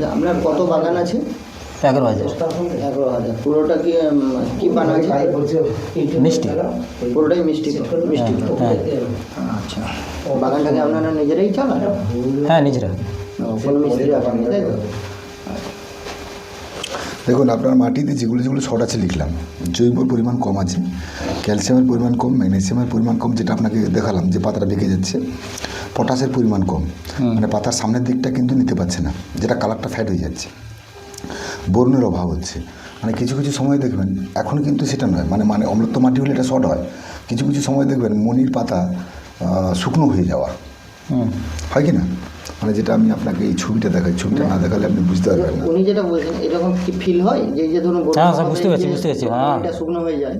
আচ্ছা আপনার কত বাগান আছে? এগারো হাজার। এগারো হাজার। পুরোটা কি কি বান আছে? মিষ্টি। পুরোটাই মিষ্টি মিষ্টি। হ্যাঁ। আচ্ছা। বাগানটাকে আপনারা নিজেরাই চালান? হ্যাঁ নিজেরা। ও, কোনো মিস্ত্রি রাখেন তাই তো? দেখুন আপনার মাটিতে যেগুলো যেগুলো শর্ট আছে লিখলাম। জৈবর পরিমাণ কম আছে ক্যালসিয়ামের পরিমাণ কম ম্যাগনেসিয়ামের পরিমাণ কম যেটা আপনাকে দেখালাম যে পাতাটা বেঁকে যাচ্ছে। পটাশের পরিমাণ কম। মানে পাতার সামনের দিকটা কিন্তু নিতে পারছে না যেটা কালারটা ফ্যাট হয়ে যাচ্ছে। বরুণের অভাব হচ্ছে। মানে কিছু কিছু সময় দেখবেন এখন কিন্তু সেটা নয়। মানে মানে অম্লত্ব মাটি হলে এটা শর্ট হয়। কিছু কিছু সময় দেখবেন মনির পাতা শুকনো হয়ে যাওয়া। হয় কি না? মানে যেটা আমি আপনাকে এই ছবিটা দেখাই ছবিটা না দেখালে আপনি বুঝতে পারবেন না। উনি যেটা বলছেন এরকম কি ফিল হয়? যে যে ধরুন হ্যাঁ, স্যার, বুঝতে পারছি, বুঝতে পারছি, হ্যাঁ। এটা শুকনো হয়ে যায়।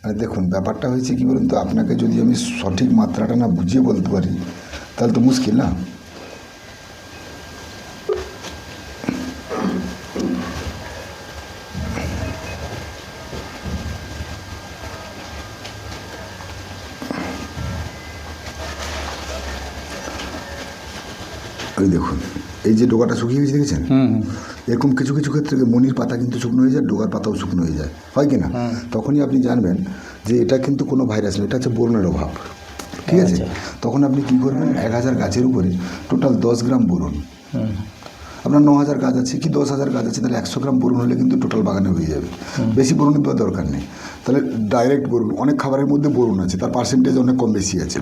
মানে দেখুন, ব্যাপারটা হয়েছে কি বলুন তো? আপনাকে যদি আমি সঠিক মাত্রাটা না বুঝিয়ে বলতে পারি, তাহলে তো মুশকিল না? এই যে ডোকাটা শুকিয়ে গেছে দেখেছেন? এরকম কিছু কিছু ক্ষেত্রে মনির পাতা কিন্তু শুকনো হয়ে যায় ডোকার পাতাও শুকনো হয়ে যায়। হয় কি না? তখনই আপনি জানবেন যে এটা কিন্তু কোনো ভাইরাস নয় এটা হচ্ছে বোরনের অভাব। ঠিক আছে? তখন আপনি কী করবেন? এক হাজার গাছের উপরে টোটাল দশ গ্রাম বোরন আপনার ন হাজার গাছ আছে কি দশ হাজার গাছ আছে তাহলে একশো গ্রাম বরুণ হলে কিন্তু টোটাল বাগানে হয়ে যাবে। বেশি বরুণের দেওয়ার দরকার নেই। তাহলে ডাইরেক্ট বরুণ অনেক খাবারের মধ্যে বরুণ আছে তার পার্সেন্টেজ অনেক কম বেশি আছে।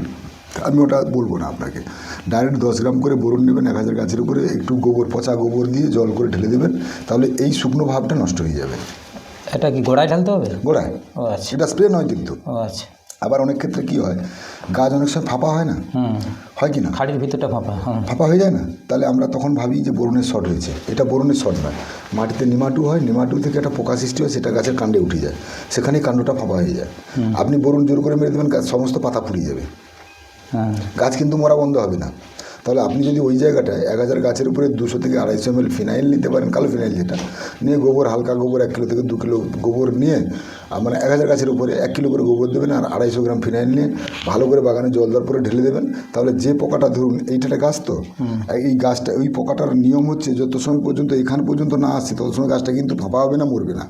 আমি ওটা বলব না আপনাকে। ডাইরেক্ট দশ গ্রাম করে বরুণ নেবেন এক হাজার গাছের উপরে একটু গোবর পচা গোবর দিয়ে জল করে ঢেলে দেবেন তাহলে এই শুকনো ভাবটা নষ্ট হয়ে যাবে। এটা কি গোড়ায় ঢালতে হবে? গোড়ায়। আচ্ছা। সেটা স্প্রে নয় কিন্তু। আচ্ছা। আবার অনেক ক্ষেত্রে কি হয় গাছ অনেক সময় ফাঁপা হয় না? হয় কি না? খাড়ির ভিতরটা ফাঁপা ফাঁপা হয়ে যায় না? তাহলে আমরা তখন ভাবি যে বরুণের শট হয়েছে। এটা বরুণের শট নয়। মাটিতে নিমাটু হয় নিমাটু থেকে একটা পোকা সৃষ্টি হয় সেটা গাছের কাণ্ডে উঠে যায়। সেখানেই কাণ্ডটা ফাঁপা হয়ে যায়। আপনি বরুণ জোর করে মেরে দেবেন গাছ সমস্ত পাতা ফুরিয়ে যাবে। গাছ কিন্তু মরা বন্ধ হবে না। তাহলে আপনি যদি ওই জায়গাটায় এক হাজার গাছের উপরে দুশো থেকে আড়াইশো এম ফিনাইল নিতে পারেন কালো ফিনাইল যেটা নিয়ে গোবর হালকা গোবর এক কিলো থেকে দু কিলো গোবর নিয়ে মানে এক হাজার গাছের উপরে এক কিলো করে গোবর দেবেন আর আড়াইশো গ্রাম ফিনাইল নিয়ে ভালো করে বাগানে জল দেওয়ার পরে ঢেলে দেবেন। তাহলে যে পোকাটা ধরুন এইটা গাছ তো। এই গাছটা ওই পোকাটার নিয়ম হচ্ছে যত সময় পর্যন্ত এখান পর্যন্ত না আসছে তত সময় গাছটা কিন্তু ফাঁপা হবে না মরবে না।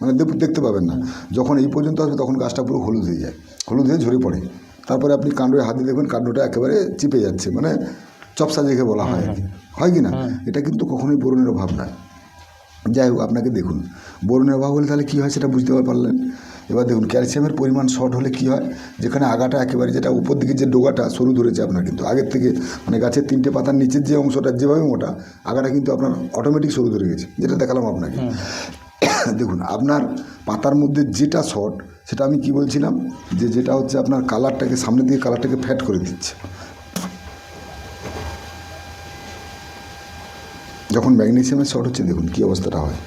মানে দেখতে পাবেন না। যখন এই পর্যন্ত আসবে তখন গাছটা পুরো হলুদ হয়ে যায়। হলুদ হয়ে ঝরে পড়ে। তারপরে আপনি কাণ্ডে হাত দিয়ে দেখবেন কাণ্ডটা একেবারে চিপে যাচ্ছে মানে চপসা দেখে বলা হয় আর কি। হয় কি না? এটা কিন্তু কখনোই বরুণের অভাব নয় যাই হোক আপনাকে দেখুন। বরুণের অভাব হলে তাহলে কী হয় সেটা বুঝতে পারলেন? এবার দেখুন ক্যালসিয়ামের পরিমাণ শর্ট হলে কী হয়? যেখানে আগাটা একেবারে যেটা উপর দিকে যে ডোগাটা সরু ধরেছে আপনার কিন্তু। আগের থেকে মানে গাছের তিনটে পাতার নিচের যে অংশটা যেভাবে মোটা আগাটা কিন্তু আপনার অটোমেটিক সরু ধরে গেছে যেটা দেখালাম আপনাকে। দেখুন আপনার পাতার মধ্যে যেটা শর্ট সেটা আমি কি বলছিলাম? যে যেটা হচ্ছে আপনার কালারটাকে সামনের দিকে কালারটাকে ফ্যাট করে দিচ্ছে। যখন ম্যাগনেসিয়ামের শর্ট হচ্ছে দেখুন কী অবস্থাটা হয়।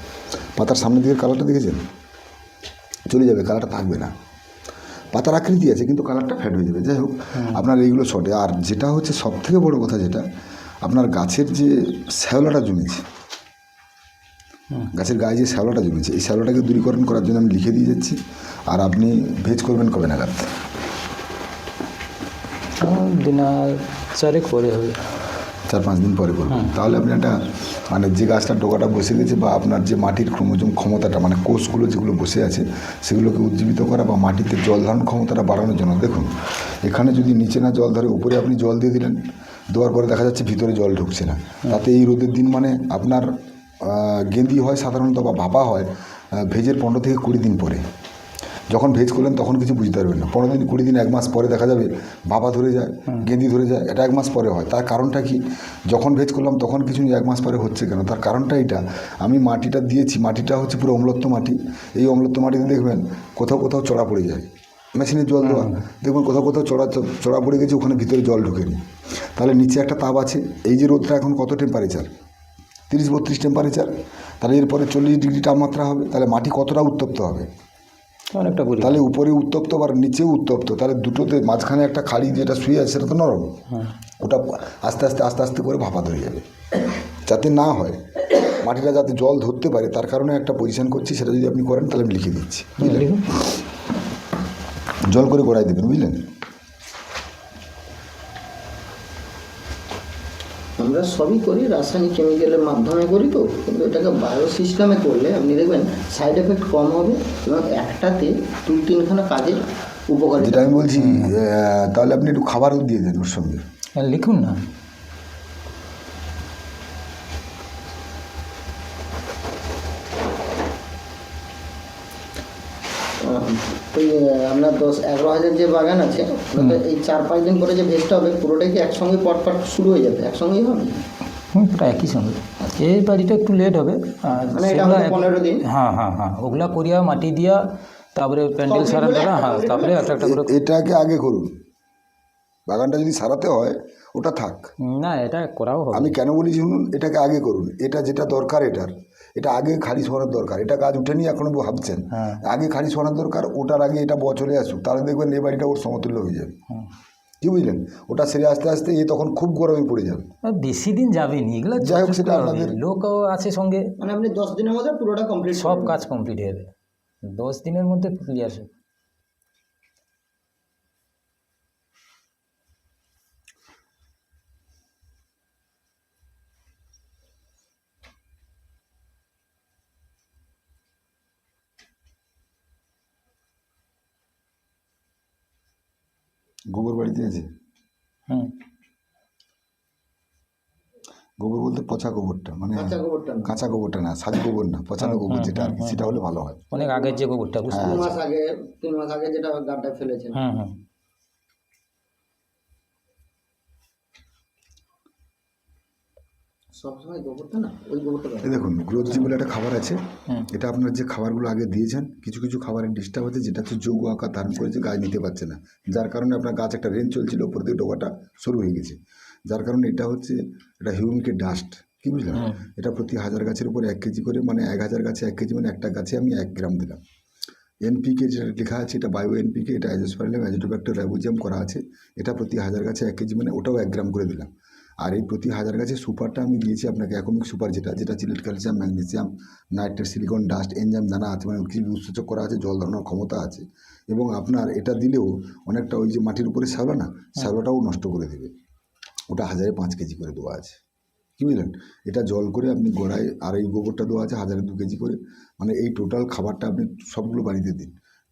পাতার সামনের দিকে কালারটা দেখেছেন? চলে যাবে কালারটা থাকবে না। পাতার আকৃতি আছে কিন্তু কালারটা ফ্যাট হয়ে যাবে। যাই হোক আপনার এইগুলো শর্টে আর যেটা হচ্ছে সব থেকে বড় কথা যেটা আপনার গাছের যে শ্যাওলাটা জমেছে গাছের গায়ে যে শ্যাওলাটা জমেছে এই শ্যাওলাটাকে দূরীকরণ করার জন্য আমি লিখে দিয়ে যাচ্ছি। আর আপনি ভেজ করবেন কবে নাগাদ? দিনা চারেক পরে হবে। চার পাঁচ দিন পরে করবেন। তাহলে আপনি একটা মানে যে গাছটা ডোকাটা বসে গেছে বা আপনার যে মাটির ক্রোমোজোম ক্ষমতাটা মানে কোষগুলো যেগুলো বসে আছে সেগুলোকে উজ্জীবিত করা বা মাটিতে জল ধারণ ক্ষমতাটা বাড়ানোর জন্য দেখুন এখানে যদি নিচে না জল ধরে উপরে আপনি জল দিয়ে দিলেন দেওয়ার পরে দেখা যাচ্ছে ভিতরে জল ঢুকছে না। তাতে এই রোদের দিন মানে আপনার গেঁদি হয় সাধারণত বা ভাপা হয় ভেজের পনেরো থেকে কুড়ি দিন পরে। যখন ভেজ করলেন তখন কিছু বুঝতে পারবেন না। পনেরো দিন কুড়ি দিন এক মাস পরে দেখা যাবে বাবা ধরে যায় গেঁদি ধরে যায় এটা এক মাস পরে হয়। তার কারণটা কি? যখন ভেজ করলাম তখন কিছু এক মাস পরে হচ্ছে কেন? তার কারণটা এটা। আমি মাটিটা দিয়েছি মাটিটা হচ্ছে পুরো অম্লত্ব মাটি। এই অম্লত্ব মাটিতে দেখবেন কোথাও কোথাও চড়া পড়ে যায়। মেশিনে জল দেওয়া। দেখবেন কোথাও কোথাও চড়া চড়া পড়ে গেছে ওখানে ভিতরে জল ঢুকেনি তাহলে নিচে একটা তাপ আছে। এই যে রোদটা এখন কত টেম্পারেচার তিরিশ বত্রিশ টেম্পারেচার তাহলে এরপরে চল্লিশ ডিগ্রি তাপমাত্রা হবে তাহলে মাটি কতটা উত্তপ্ত হবে? অনেকটা বলি তাহলে উপরে উত্তপ্ত আর নিচেও উত্তপ্ত তাহলে দুটোতে মাঝখানে একটা খাড়ি যেটা শুয়ে আছে সেটা তো নরম। ওটা আস্তে আস্তে আস্তে আস্তে করে ভাপা ধরে যাবে। যাতে না হয় মাটিটা যাতে জল ধরতে পারে তার কারণে একটা পজিশন করছি সেটা যদি আপনি করেন তাহলে আমি লিখে দিচ্ছি বুঝলেন? জল করে গড়াই দেবেন বুঝলেন? আমরা সবই করি রাসায়নিক কেমিক্যালের মাধ্যমে করি তো কিন্তু এটাকে বায়ো সিস্টেমে করলে আপনি দেখবেন সাইড এফেক্ট কম হবে এবং একটাতে দু তিনখানা কাজের উপকার যেটা আমি বলছি তাহলে আপনি একটু খাবারও দিয়ে দেন ওর সঙ্গে। আর লিখুন না। ওই আপনার দশ এগারো হাজার যে বাগান আছে এই চার পাঁচ দিন পরে যে ভেজটা হবে পুরোটাই কি একসঙ্গে পটপট শুরু হয়ে যাবে? একসঙ্গেই হবে? হুম প্রায় একই সঙ্গে। এই বাড়িটা একটু লেট হবে আর মানে পনেরো দিন। হ্যাঁ হ্যাঁ হ্যাঁ। ওগুলা করিয়া মাটি দিয়া তারপরে প্যান্ডেল সারা দ্বারা হ্যাঁ তারপরে একটা একটা করে এটাকে আগে করুন। বাগানটা যদি সারাতে হয় ওটা থাক। না এটা করাও হবে। আমি কেন বলি শুনুন? এটাকে আগে করুন। এটা যেটা দরকার এটার। এটা আগে খারিজ হওয়ার দরকার। এটা কাজ উঠেনি এখনও ভাবছেন। হ্যাঁ। আগে খারিজ হওয়ার দরকার ওটার আগে এটা বছরে আসুক। তাহলে দেখবেন এই বাড়িটা ওর সমতুল্য হয়ে যাবে। কি বুঝলেন? ওটা সেরে আস্তে আস্তে এ তখন খুব গরমে পড়ে যাবে। আর বেশি দিন যাবে নি এগুলো যাই হোক, সেটা। আপনাদের- লোক আছে সঙ্গে। মানে আপনি দশ দিনের মধ্যে পুরোটা কমপ্লিট সব কাজ কমপ্লিট হয়ে যাবে। দশ দিনের মধ্যে ক্লিয়ার গোবর বাড়িতে আছে? হ্যাঁ গোবর বলতে পচা গোবরটা মানে কাঁচা গোবরটা না। কাঁচা গোবরটা না সাজ গোবর না পচানো গোবর যেটা আর কি সেটা হলে ভালো হয়। অনেক আগের যে গোবরটা তিন মাস আগে তিন মাস আগে যেটা গাড্ডা ফেলেছেন। হ্যাঁ হুম সবসময় গোবরটা না ওই গোবরটা এই দেখুন গ্রোথজি বলে একটা খাবার আছে। এটা আপনার যে খাবারগুলো আগে দিয়েছেন কিছু কিছু খাবারের ডিস্টার্ব আছে যেটা হচ্ছে যোগ আকার ধারণ করেছে গাছ নিতে পারছে না। যার কারণে আপনার গাছ একটা রেঞ্জ চলছিল উপর দিকে ডোকাটা শুরু হয়ে গেছে। যার কারণে এটা হচ্ছে এটা হিউমিকের ডাস্ট কি বুঝলেন? এটা প্রতি হাজার গাছের উপর এক কেজি করে মানে এক হাজার গাছে এক কেজি মানে একটা গাছে আমি এক গ্রাম দিলাম। এনপিকে যেটা লেখা আছে এটা বায়ো এনপিকে এটা অ্যাজোসপারিলাম অ্যাজোটোব্যাক্টর রাইবোজিয়াম করা আছে। এটা প্রতি হাজার গাছে এক কেজি মানে ওটাও এক গ্রাম করে দিলাম। আর এই প্রতি হাজার গাছে সুপারটা আমি দিয়েছি আপনাকে অ্যাকমিক সুপার যেটা যেটা chelate calcium magnesium nitrate silicon dust enzyme দানা আছে মানে কিছু উৎসেচক করা আছে জল ধরানোর ক্ষমতা আছে। এবং আপনার এটা দিলেও অনেকটা ওই যে মাটির উপরে শ্যাওলা না শ্যাওলাটাও নষ্ট করে দেবে। ওটা হাজারে পাঁচ কেজি করে দেওয়া আছে। কি বুঝলেন? এটা জল করে আপনি গোড়ায় আর এই গোবরটা দেওয়া আছে হাজারে দু কেজি করে। মানে এই টোটাল খাবারটা আপনি সবগুলো বাড়িতে দিন।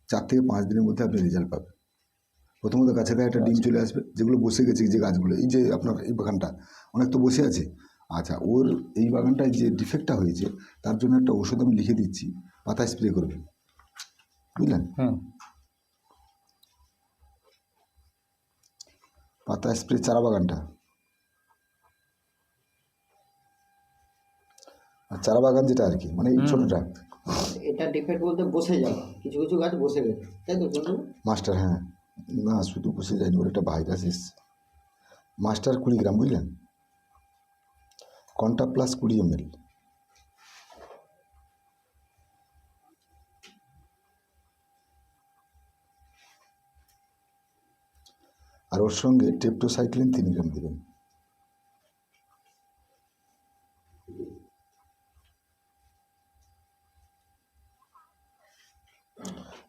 চার থেকে পাঁচ দিনের মধ্যে আপনি রেজাল্ট পাবেন। প্রথমত গাছের গায়ে একটা ডিম চলে আসবে যেগুলো বসে গেছে যে গাছগুলো এই যে আপনার এই বাগানটা অনেক তো বসে আছে। আচ্ছা ওর এই বাগানটায় যে ডিফেক্টটা হয়েছে তার জন্য একটা ওষুধ আমি লিখে দিচ্ছি পাতা স্প্রে করবেন বুঝলেন? পাতা স্প্রে চারা বাগানটা। আর চারা বাগান যেটা আর কি মানে এই ছোটোটা। এটা ডিফেক্ট বলতে বসে যাওয়া কিছু কিছু গাছ বসে গেছে তাই তো মাস্টার হ্যাঁ। না, শুধু বসে যায়নি, ওর একটা ভাইরাস এসছে। মাস্টার কুড়ি গ্রাম বুঝলেন? কন্টা প্লাস কুড়ি এমএল আর ওর সঙ্গে টেপটোসাইক্লিন তিন গ্রাম দেবেন।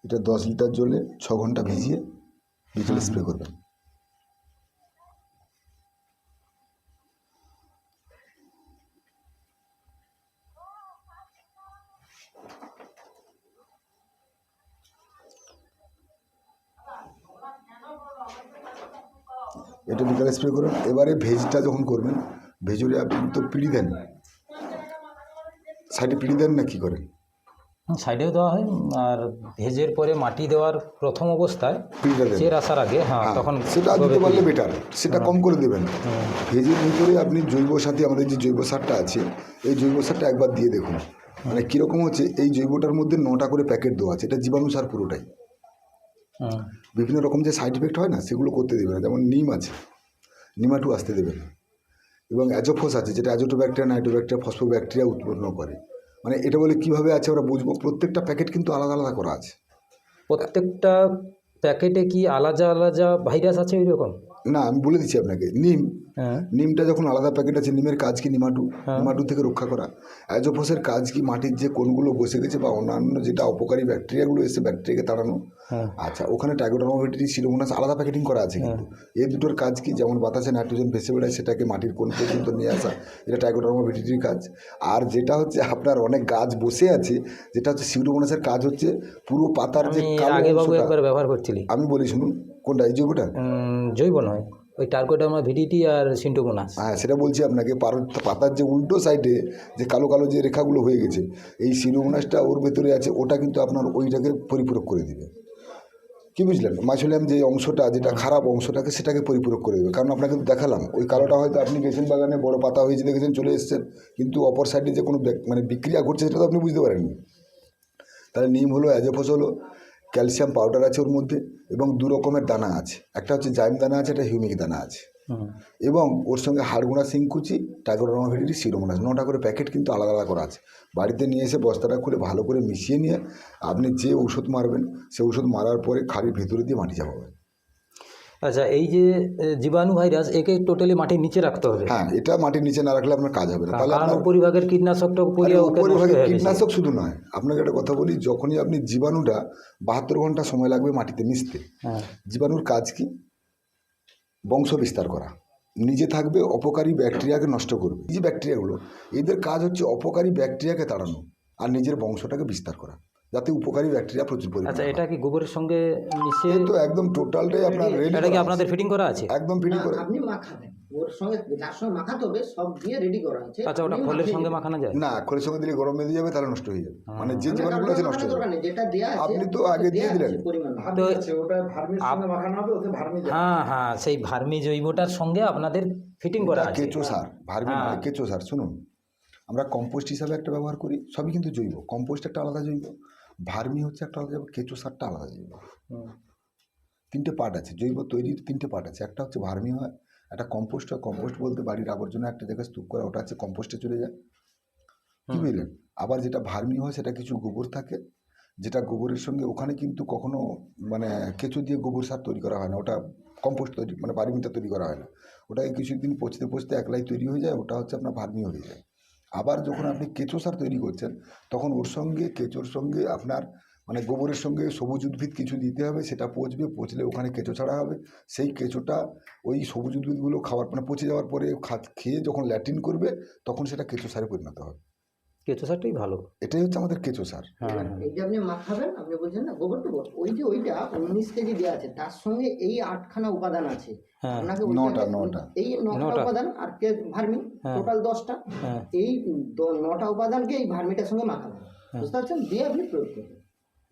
এটা দশ লিটার জলে ছ ঘণ্টা ভিজিয়ে বিকেলে স্প্রে করবেন। এটা বিকালে স্প্রে করুন। এবারে ভেজটা যখন করবেন ভেজরে আপনি তো পিড়ি দেন। সাইডে পিড়ি দেন না কী করেন সাইডেও দেওয়া হয় আর ভেজের পরে মাটি দেওয়ার প্রথম অবস্থায় চের আসার আগে হ্যাঁ হ্যাঁ, তখন সেটা দিতে পারলে বেটার সেটা কম করে দেবেন। ভেজের ভিতরে আপনি জৈব সাথে আমাদের যে জৈব সারটা আছে এই জৈব সারটা একবার দিয়ে দেখুন। মানে কীরকম হচ্ছে এই জৈবটার মধ্যে নটা করে প্যাকেট দেওয়া আছে এটা জীবাণু সার পুরোটাই। বিভিন্ন রকম যে সাইড এফেক্ট হয় না সেগুলো করতে দেবে না যেমন নিম আছে নিমাটু আসতে দেবে না এবং অ্যাজোফোস আছে যেটা অ্যাজোটোব্যাকটেরিয়া নাইট্রোব্যাকটেরিয়া ফসফোব্যাকটেরিয়া উৎপন্ন করে। মানে এটা বলে কীভাবে আছে আমরা বুঝব? প্রত্যেকটা প্যাকেট কিন্তু আলাদা আলাদা করা আছে। প্রত্যেকটা প্যাকেটে কি আলাদা আলাদা ভাইরাস আছে ওই রকম না আমি বলে দিচ্ছি আপনাকে। নিম। হ্যাঁ। নিমটা যখন আলাদা প্যাকেট আছে নিমের কাজ কি নিমাটু? নিমাটু থেকে রক্ষা করা। অ্যাজোফোসের কাজ কি মাটির যে কোনগুলো বসে গেছে বা অন্যান্য যেটা অপকারী ব্যাকটেরিয়াগুলো এসে ব্যাকটেরিয়াকে তাড়ানো? হ্যাঁ। আচ্ছা ওখানে টাইগোডার্মাভিটিস সিলোমোনাস আলাদা প্যাকেটিং করা আছে কিন্তু। এই দুটোর কাজ কি? যেমন বাতাসে নাইট্রোজেন ভেসে বেড়ায় সেটাকে মাটির কোন পর্যন্ত নিয়ে আসা এটা টাইগোডার্মাভিটিটির কাজ। আর যেটা হচ্ছে আপনার অনেক গাছ বসে আছে যেটা হচ্ছে সিউডোমোনাসের কাজ হচ্ছে পুরো পাতার যে কালো ব্যবহার করছিলি। আমি বলি শুনুন। কোনটা এই জৈবটা? জৈব নয় ওই টার্কোডার্মা ভিডিটি আর সিন্টোমোনাস হ্যাঁ সেটা বলছি আপনাকে পাতার যে উল্টো সাইডে যে কালো কালো যে রেখাগুলো হয়ে গেছে এই সিরোমোনাসটা ওর ভেতরে আছে ওটা কিন্তু আপনার ওইটাকে পরিপূরক করে দিবে। কি বুঝলেন? মাইসোলিয়াম যে অংশটা যেটা খারাপ অংশটাকে সেটাকে পরিপূরক করে দেবে। কারণ আপনাকে দেখালাম ওই কালোটা হয়তো আপনি গেছেন বাগানে বড় পাতা হয়েছে দেখেছেন চলে এসেছেন কিন্তু অপর সাইডে যে কোনো মানে বিক্রিয়া ঘটছে সেটা তো আপনি বুঝতে পারেননি। তাহলে নিম হলো অ্যাজোফোস হলো ক্যালসিয়াম পাউডার আছে ওর মধ্যে এবং দু রকমের দানা আছে। একটা হচ্ছে জাইম দানা আছে একটা হিউমিক দানা আছে। এবং ওর সঙ্গে হাড়গোনা সিংকুচি টাইগোডার্মা ভেরিটি সিরোমোনাস। নটা করে প্যাকেট কিন্তু আলাদা আলাদা করা আছে। বাড়িতে নিয়ে এসে বস্তাটা খুলে ভালো করে মিশিয়ে নিয়ে আপনি যে ওষুধ মারবেন সে ওষুধ মারার পরে খাড়ির ভেতরে দিয়ে মাটি চাপাবেন। আচ্ছা এই যে জীবাণু ভাইরাস একে টোটালি মাটির নিচে রাখতে হবে। হ্যাঁ এটা মাটির নিচে না রাখলে আপনার কাজ হবে না। তাহলে কারণ আপনার উপরিভাগের কীটনাশকটা আরে পুড়িয়ে ওকে নষ্ট উপরিভাগে হয়ে গেছে। কীটনাশক শুধু নয় আপনাকে একটা কথা বলি যখনই আপনি জীবাণুটা বাহাত্তর ঘণ্টা সময় লাগবে মাটিতে মিশতে হ্যাঁ। জীবাণুর কাজ কি? বংশ বিস্তার করা। নিজে থাকবে অপকারী ব্যাকটেরিয়াকে নষ্ট করবে। এই যে ব্যাকটেরিয়াগুলো এদের কাজ হচ্ছে অপকারী ব্যাকটেরিয়াকে তাড়ানো আর নিজের বংশটাকে বিস্তার করা। যাতে উপকারী ব্যাকটেরিয়া প্রচুর পরিমাণে আচ্ছা এটা কি গোবরের সঙ্গে মিশিয়ে হয়। তো একদম টোটালটাই আপনার রেডি এটা কি আপনাদের ফিটিং করা আছে? একদম ফিটিং করা আপনি মাখাবেন। ওর সঙ্গে যার সঙ্গে মাখাতে হবে সব দিয়ে রেডি করা আছে। আচ্ছা ওটা খোলের সঙ্গে মাখানো যায়? না খোলের সঙ্গে দিলে গরম বেঁধে যাবে তাহলে নষ্ট হয়ে যাবে। মানে যে মানে জীবাণুগুলো আছে নষ্ট হয়ে যাবে। যেটা দেয়া আছে আপনি তো আগে দিয়ে দিলেন। আছে তো ওটা ভার্মির সঙ্গে মাখানো হবে ওতে ভার্মি। হ্যাঁ হ্যাঁ সেই ভার্মি জৈবটার সঙ্গে আপনাদের ফিটিং করা আছে। কেঁচো সার ভার্মি হ্যাঁ। নয় কেঁচো সার। শুনুন আমরা কম্পোস্ট হিসাবে একটা ব্যবহার করি সবই কিন্তু জৈব। কম্পোস্ট একটা আলাদা জৈব। ভার্মি হচ্ছে একটা আলাদা জৈব কেঁচো সারটা আলাদা হুম। তিনটে পার্ট আছে জৈব তৈরির তিনটে পার্ট আছে। একটা হচ্ছে ভার্মি হয় একটা কম্পোস্ট হয়। কম্পোস্ট বলতে বাড়ির আবর্জনা একটা জায়গায় স্তূপ করা ওটা হচ্ছে কম্পোস্টে চলে যায়। কি বুঝলেন? আবার যেটা ভার্মি হয় সেটা কিছু গোবর থাকে যেটা গোবরের সঙ্গে ওখানে কিন্তু কখনো মানে কেঁচো দিয়ে গোবর সার তৈরি করা হয় না। ওটা কম্পোস্ট তৈরি মানে বাড়িমিটা তৈরি করা হয় না। ওটাকে কিছুদিন পচতে পচতে একলাই তৈরি হয়ে যায় ওটা হচ্ছে আপনার ভার্মি হয়ে যায়। আবার যখন আপনি কেঁচো সার তৈরি করছেন, তখন ওর সঙ্গে, কেঁচোর সঙ্গে আপনার মানে গোবরের সঙ্গে সবুজ উদ্ভিদ কিছু দিতে হবে, সেটা পচবে, পচলে ওখানে কেঁচো ছাড়া হবে। সেই কেঁচোটা ওই সবুজ উদ্ভিদগুলো খাওয়ার মানে পচে যাওয়ার পরে খেয়ে যখন ল্যাট্রিন করবে, তখন সেটা কেঁচো সারে পরিণত হবে। কেঁচো সারটাই ভালো। এটাই হচ্ছে আমাদের কেঁচো সার। হ্যাঁ এই যে আপনি মাখাবেন আপনি বলছেন না গোবর টোবর ওই যে ওইটা উনিশ কেজি দেওয়া আছে তার সঙ্গে এই আটখানা উপাদান আছে। হ্যাঁ। আপনাকে নটা, নটা। এই নটা। উপাদান আর কে ভার্মি হ্যাঁ। টোটাল দশটা হ্যাঁ। এই নটা উপাদানকে এই ভার্মিটার সঙ্গে মাখাবেন বুঝতে পারছেন? দিয়ে আপনি প্রয়োগ করবেন।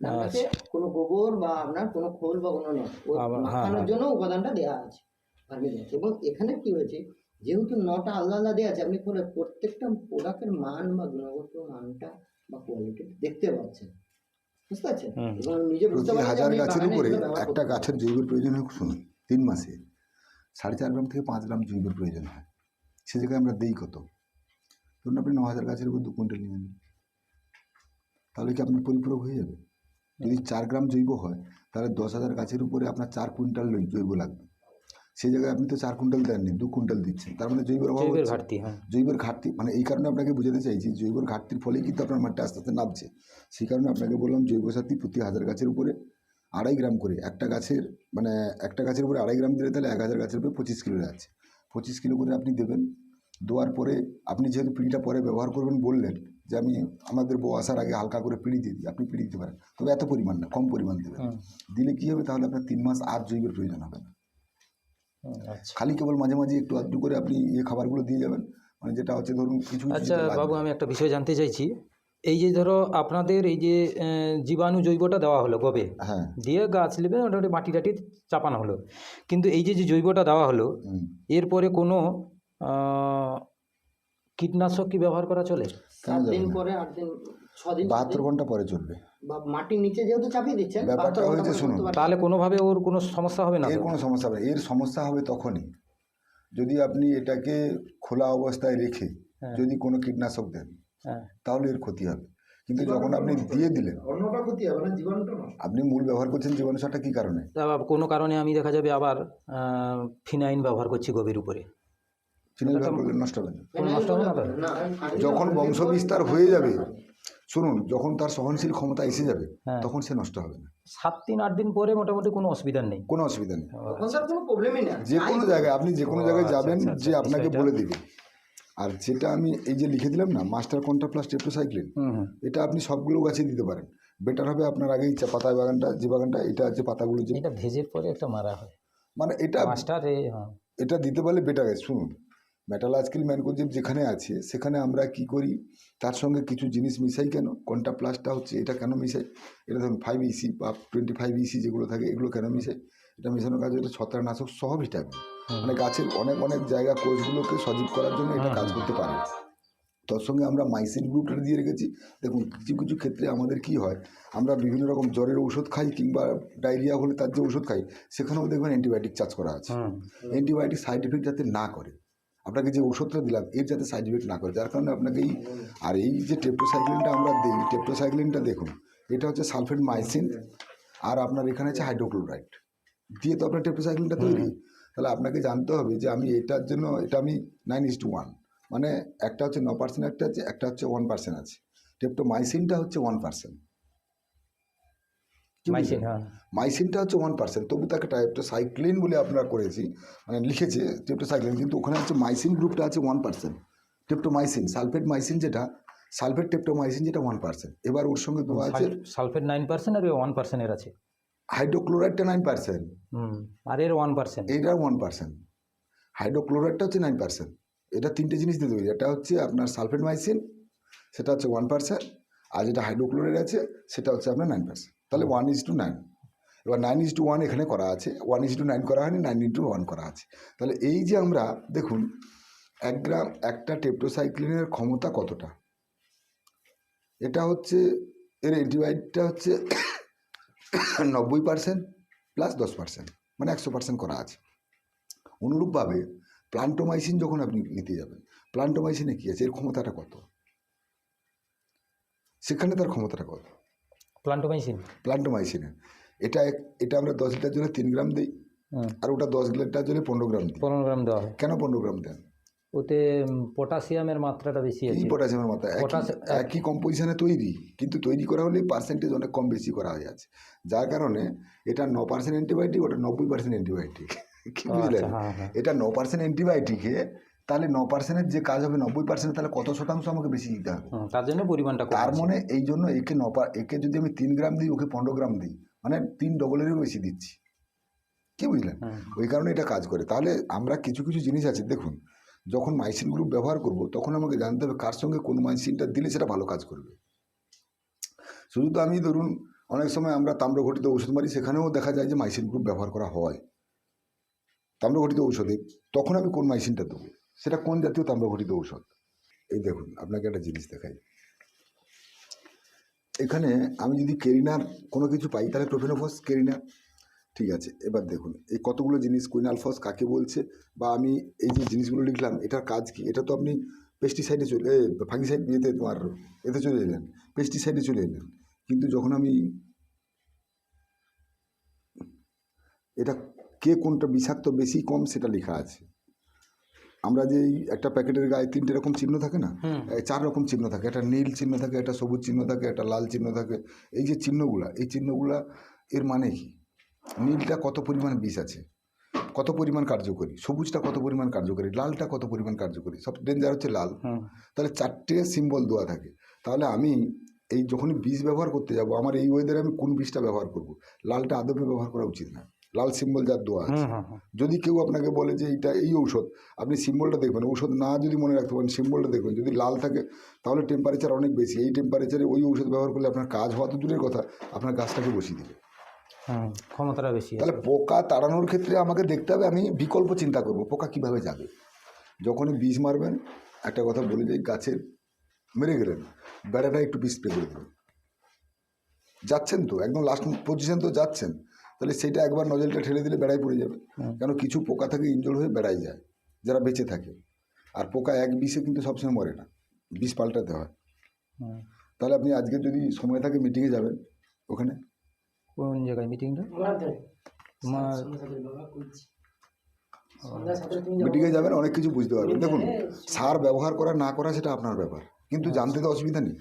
আপনাকে কোনো গোবর বা আপনার কোনো খোল বা কোনো হ্যাঁ, মাখানোর হ্যাঁ। জন্য উপাদানটা দেওয়া আছে ভার্মি দেওয়া আছে এবং এখানে কি হয়েছে যেহেতু নটা আলাদা আলাদা দেওয়া আছে আপনি করে প্রত্যেকটা প্রোডাক্টের মান বা গুণগত মানটা বা কোয়ালিটি দেখতে পাচ্ছেন। বুঝতে পারছেন। এবং নিজে বুঝতে পারছেন হাজার গাছের উপরে একটা গাছের জৈবের প্রয়োজন হয় শুনুন তিন মাসে। সাড়ে চার গ্রাম থেকে পাঁচ গ্রাম জৈবের প্রয়োজন হয়। সে জায়গায় আমরা দিই কত? ধরুন আপনি ন হাজার গাছের উপর দু কুইন্টাল নিয়ে নিন তাহলে কি আপনার পরিপূরক হয়ে যাবে? যদি চার গ্রাম জৈব হয় তাহলে দশ হাজার গাছের উপরে আপনার চার কুইন্টাল জৈব লাগবে। সেই জায়গায় আপনি তো চার কুইন্টাল দেননি দু কুইন্টাল দিচ্ছেন। তার মানে জৈবের অভাব জৈবের ঘাটতি হ্যাঁ। জৈবের ঘাটতি মানে এই কারণে আপনাকে বোঝাতে চাইছি জৈবের ঘাটতির ফলেই কিন্তু আপনার মাঠটা আস্তে আস্তে নামছে। সেই কারণে আপনাকে বললাম জৈব সাথী প্রতি হাজার গাছের উপরে আড়াই গ্রাম করে একটা গাছের মানে একটা গাছের উপরে আড়াই গ্রাম দিলে তাহলে এক হাজার গাছের উপরে পঁচিশ কিলো যাচ্ছে। পঁচিশ কিলো করে আপনি দেবেন দেওয়ার পরে আপনি যেহেতু পিঁড়িটা পরে ব্যবহার করবেন বললেন যে আমি আমাদের বউ আসার আগে হালকা করে পিঁড়ি দিয়ে দিই আপনি পিঁড়ি দিতে পারেন। তবে এত পরিমাণ না কম পরিমাণ দেবেন। দিলে কী হবে? তাহলে আপনার তিন মাস আর জৈবের প্রয়োজন হবে না। খালি কেবল মাঝে মাঝে একটু আধটু করে আপনি ইয়ে খাবারগুলো দিয়ে যাবেন। মানে যেটা হচ্ছে ধরুন কিছু কিছু আচ্ছা বাবু আমি একটা বিষয় জানতে চাইছি। এই যে ধরো আপনাদের এই যে জীবাণু জৈবটা দেওয়া হলো গবে হ্যাঁ। দিয়ে গাছ নেবে মোটামুটি মাটি টাটি চাপানো হলো। কিন্তু এই যে যে জৈবটা দেওয়া হলো এরপরে কোনো কীটনাশক কি ব্যবহার করা চলে? সাত দিন পরে আট দিন ছ বাহাত্তর ঘণ্টা পরে চলবে। বা মাটির নিচে যেহেতু চাপিয়ে দিচ্ছেন ব্যাপারটা 72 হয়েছে শুনুন। তাহলে কোনোভাবে ওর কোনো সমস্যা হবে না এর কোনো সমস্যা হবে এর সমস্যা হবে তখনই যদি আপনি এটাকে খোলা অবস্থায় রেখে হ্যাঁ। যদি কোনো কীটনাশক দেন হ্যাঁ। তাহলে এর ক্ষতি হবে। কিন্তু যখন আপনি দিয়ে দিলেন অন্যটা ক্ষতি হবে না জীবাণুটা আপনি মূল ব্যবহার করছেন জীবাণু সারটা কী কারণে? কোনো কারণে আমি দেখা যাবে আবার ফিনাইন ব্যবহার করছি গভীর উপরে। ফিনাইল ব্যবহার করলে নষ্ট হবে না। নষ্ট হবে না না, যখন বংশ বিস্তার হয়ে যাবে শুনুন যখন তার সহনশীল ক্ষমতা এসে যাবে হ্যাঁ। তখন সে নষ্ট হবে না। সাত দিন আট দিন পরে মোটামুটি কোনো অসুবিধা নেই। কোনো অসুবিধা নেই। তখন স্যার কোনো প্রবলেমই না যে কোনো জায়গায় আপনি যে কোনো জায়গায় আচ্ছা, যাবেন আচ্ছা, আচ্ছা, যে আপনাকে বলে দিবে। আর যেটা আমি এই যে লিখে দিলাম না মাস্টার কন্ট্রা প্লাস টেপ্টোসাইক্লিন হুম হুম। এটা আপনি সবগুলো গাছে দিতে পারেন। বেটার হবে আপনার আগেই চা- পাতা বাগানটা যে বাগানটা এটা হচ্ছে পাতাগুলো যে এটা ভেজে পরে একটা মারা হয়। মানে এটা মাস্টার হ্যাঁ। এটা দিতে পারলে বেটার শুনুন। মেটাল আজকেল ম্যানকোজিপ যেখানে আছে সেখানে আমরা কি করি? তার সঙ্গে কিছু জিনিস মিশাই কেন? কোনটা প্লাসটা হচ্ছে এটা কেন মিশাই? এটা ধরুন ফাইভ ইসি বা টোয়েন্টি ফাইভ ইসি যেগুলো থাকে এগুলো কেন মিশাই? এটা মেশানোর কাজ এটা ছত্রাকনাশক সহ ভিটামিন মানে গাছের অনেক অনেক জায়গা কোষগুলোকে সজীব করার জন্য এটা কাজ করতে পারে। তার সঙ্গে আমরা মাইসিন গ্রুপটা দিয়ে রেখেছি। দেখুন কিছু কিছু ক্ষেত্রে আমাদের কি হয় আমরা বিভিন্ন রকম জ্বরের ওষুধ খাই কিংবা ডায়রিয়া হলে তার যে ওষুধ খাই সেখানেও দেখবেন অ্যান্টিবায়োটিক চার্জ করা আছে। অ্যান্টিবায়োটিক সাইড এফেক্ট যাতে না করে। আপনাকে যে ওষুধটা দিলাম এর যাতে সাইড ইফেক্ট না করে যার কারণে আপনাকে এই আর এই যে টেপ্টোসাইক্লিনটা আমরা দিই টেপ্টোসাইক্লিনটা দেখুন এটা হচ্ছে সালফেট মাইসিন আর আপনার এখানে আছে হাইড্রোক্লোরাইড। দিয়ে তো আপনার টেপ্টোসাইক্লিনটা তৈরি। তাহলে আপনাকে জানতে হবে যে আমি এটার জন্য এটা আমি নাইন ইস টু ওয়ান মানে একটা হচ্ছে ন পার্সেন্ট একটা আছে একটা হচ্ছে ওয়ান পার্সেন্ট আছে। টেপ্টোমাইসিনটা হচ্ছে ওয়ান পার্সেন্ট মাইসিন হ্যাঁ। মাইসিনটা হচ্ছে ওয়ান পার্সেন্ট তবু তাকে সাইক্লিন বলে আপনারা করেছি মানে লিখেছে টেপ্টোসাইক্লিন কিন্তু ওখানে হচ্ছে মাইসিন গ্রুপটা আছে one percent streptomycin sulphate mycin যেটা সালফেট টেপ্টোমাইসিন যেটা ওয়ান পার্সেন্ট এবার ওর সঙ্গে দেওয়া আছে সালফেট নাইন পার্সেন্ট আর ওয়ান পার্সেন্টের আছে। হাইড্রোক্লোরাইডটা নাইন পার্সেন্ট আর এর ওয়ান পার্সেন্ট এইটা ওয়ান পার্সেন্ট হাইড্রোক্লোরাইডটা হচ্ছে নাইন পার্সেন্ট এটা তিনটে জিনিস দিয়ে তৈরি এটা হচ্ছে আপনার সালফেট মাইসিন সেটা হচ্ছে ওয়ান পার্সেন্ট আর যেটা হাইড্রোক্লোরাইড আছে সেটা হচ্ছে আপনার নাইন পার্সেন্ট তাহলে ওয়ান ইজ টু নাইন এবার নাইন ইজ টু ওয়ান এখানে করা আছে ওয়ান ইজ টু নাইন করা হয়নি নাইন ইজ টু ওয়ান করা আছে। তাহলে এই যে আমরা, দেখুন, এক গ্রাম একটা টেপ্টোসাইক্লিনের ক্ষমতা কতটা? এটা হচ্ছে, এর অ্যান্টিবায়োটিকটা হচ্ছে নব্বই পার্সেন্ট প্লাস দশ পার্সেন্ট মানে একশো পার্সেন্ট করা আছে। অনুরূপভাবে প্লান্টোমাইসিন যখন আপনি নিতে যাবেন, প্লান্টোমাইসিনে কী আছে? এর ক্ষমতাটা কত? সেখানে তার ক্ষমতাটা কত? প্লান্টোমাইসিন? প্লান্টোমাইসিনে। এটা এটা আমরা দশ লিটার জন্য তিন গ্রাম দিই আর ওটা দশ লিটার জন্য পনেরো গ্রাম দিই। পনেরো গ্রাম দেওয়া হয়। কেন পনেরো গ্রাম দেন? ওতে পটাশিয়ামের মাত্রাটা বেশি আছে। পটাশিয়ামের মাত্রা। একই- কম্পোজিশনে তৈরি কিন্তু তৈরি করা হলে পার্সেন্টেজ অনেক কম বেশি করা হয়ে যাচ্ছে। যার কারণে এটা ন পার্সেন্ট অ্যান্টিবায়োটিক ওটা নব্বই পার্সেন্ট অ্যান্টিবায়োটিক কি বুঝলেন? আচ্ছা, হ্যাঁ, হ্যাঁ। এটা ন পার্সেন্ট অ্যান্টিবায়োটিকে তাহলে ন পার্সেন্টের যে কাজ হবে নব্বই পার্সেন্ট তাহলে কত শতাংশ আমাকে বেশি দিতে হবে? তার জন্য পরিমাণটা তার। মানে এই জন্য একে ন একে যদি আমি তিন গ্রাম দিই ওকে পনেরো গ্রাম দিই। মানে তিন ডবলেরও বেশি দিচ্ছি। কি বুঝলেন? ওই কারণে এটা কাজ করে। তাহলে আমরা কিছু কিছু জিনিস আছে দেখুন যখন মাইসিন গ্রুপ ব্যবহার করব তখন আমাকে জানতে হবে কার সঙ্গে কোন মাইসিনটা দিলে সেটা ভালো কাজ করবে। শুধু তো আমি ধরুন অনেক সময় আমরা তাম্রঘটিত ওষুধ মারি সেখানেও দেখা যায় যে মাইসিন গ্রুপ ব্যবহার করা হয়। তাম্রঘটিত ঔষধে তখন আমি কোন মাইসিনটা দেবো? সেটা কোন জাতীয় তাম্রঘটিত ঔষধ? এই দেখুন, আপনাকে একটা জিনিস দেখাই। এখানে আমি যদি কেরিনার কোনো কিছু পাই, তাহলে প্রোফেনোফস, কেরিনার, ঠিক আছে। এবার দেখুন, এই কতগুলো জিনিস, কুইনালফস কাকে বলছে? বা আমি এই যে জিনিসগুলো লিখলাম, এটার কাজ কি? এটা তো আপনি পেস্টিসাইডে চলে ফাঙ্গিসাইড ইয়েতে তোমার এতে চলে এলেন পেস্টিসাইডে চলে এলেন। কিন্তু যখন আমি এটা কে কোনটা বিষাক্ত বেশি কম, সেটা লেখা আছে। আমরা যে এই একটা প্যাকেটের গায়ে তিনটে রকম চিহ্ন থাকে না চার রকম চিহ্ন থাকে। একটা নীল চিহ্ন থাকে একটা সবুজ চিহ্ন থাকে একটা লাল চিহ্ন থাকে। এই যে চিহ্নগুলা এই চিহ্নগুলা এর মানে কি? নীলটা কত পরিমাণ বিষ আছে? কত পরিমাণ কার্যকরী? সবুজটা কত পরিমাণ কার্যকরী? লালটা কত পরিমাণ কার্যকরী? সব ডেঞ্জার হচ্ছে লাল। তাহলে চারটে সিম্বল দেওয়া থাকে। তাহলে আমি এই যখনই বীজ ব্যবহার করতে যাব আমার এই ওয়েদারে আমি কোন বীজটা ব্যবহার করব? লালটা আদপে ব্যবহার করা উচিত না। লাল সিম্বল যার দেওয়া আছে। যদি কেউ আপনাকে বলে যে এইটা এই ঔষধ আপনি সিম্বলটা দেখবেন ঔষধ না যদি মনে রাখতে পারেন সিম্বলটা দেখবেন। যদি লাল থাকে তাহলে টেম্পারেচার অনেক বেশি। এই টেম্পারেচারে ওই ঔষধ ব্যবহার করলে আপনার কাজ হওয়া তো দূরের কথা আপনার গাছটাকে বসিয়ে দেবে। ক্ষমতাটা বেশি তাহলে পোকা তাড়ানোর ক্ষেত্রে আমাকে দেখতে হবে আমি বিকল্প চিন্তা করব পোকা কীভাবে যাবে? যখনই বীজ মারবেন একটা কথা বলে যাই গাছের মেরে গেলেন বেড়াটা একটু বীজ স্প্রে করে দেবেন যাচ্ছেন তো একদম লাস্ট পজিশন তো যাচ্ছেন। তাহলে সেটা একবার নজলটা ঠেলে দিলে বেড়ায় পড়ে যাবে। কেন কিছু পোকা থেকে ইনজোর হয়ে বেড়ায় যায় যারা বেঁচে থাকে। আর পোকা এক বিষে কিন্তু সবসময় মরে না বিষ পাল্টাতে হয়। তাহলে আপনি আজকে যদি সময় থাকে মিটিংয়ে যাবেন ওখানে? কোন জায়গায় মিটিংটা তোমার মিটিংয়ে যাবেন অনেক কিছু বুঝতে পারবেন। দেখুন সার ব্যবহার করা না করা সেটা আপনার ব্যাপার। কিন্তু জানতে তো অসুবিধা নেই।